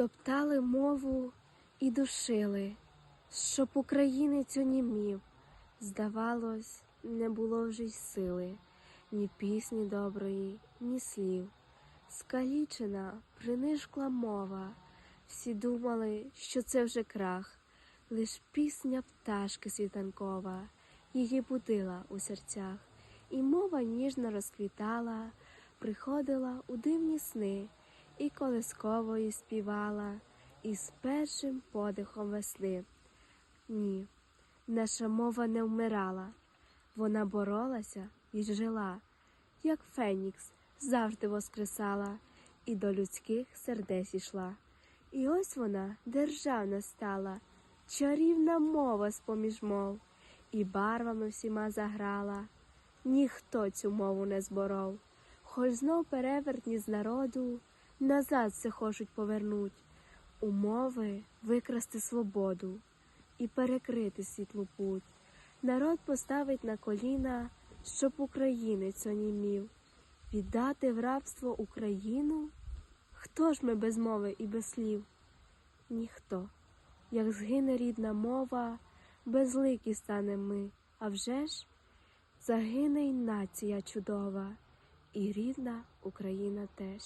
Топтали мову і душили, щоб українець онімів. Здавалось, не було вже й сили, ні пісні доброї, ні слів. Скалічена, принишкла мова. Всі думали, що це вже крах, лиш пісня пташки світанкова її будила у серцях, і мова ніжно розквітала, приходила у дивні сни, і колискової співала, і з першим подихом весни. Ні, наша мова не вмирала, вона боролася і жила, як Фенікс завжди воскресала, і до людських сердець ішла. І ось вона державна стала, чарівна мова з-поміж мов, і барвами всіма заграла. Ніхто цю мову не зборов, хоч знов перевертні з народу назад все хочуть повернуть, у мови викрасти свободу і перекрити світлу путь. Народ поставить на коліна, щоб українець онімів, віддати в рабство Україну. Хто ж ми без мови і без слів? Ніхто. Як згине рідна мова, безликі станем ми, а вже ж загине й нація чудова, і рідна Україна теж.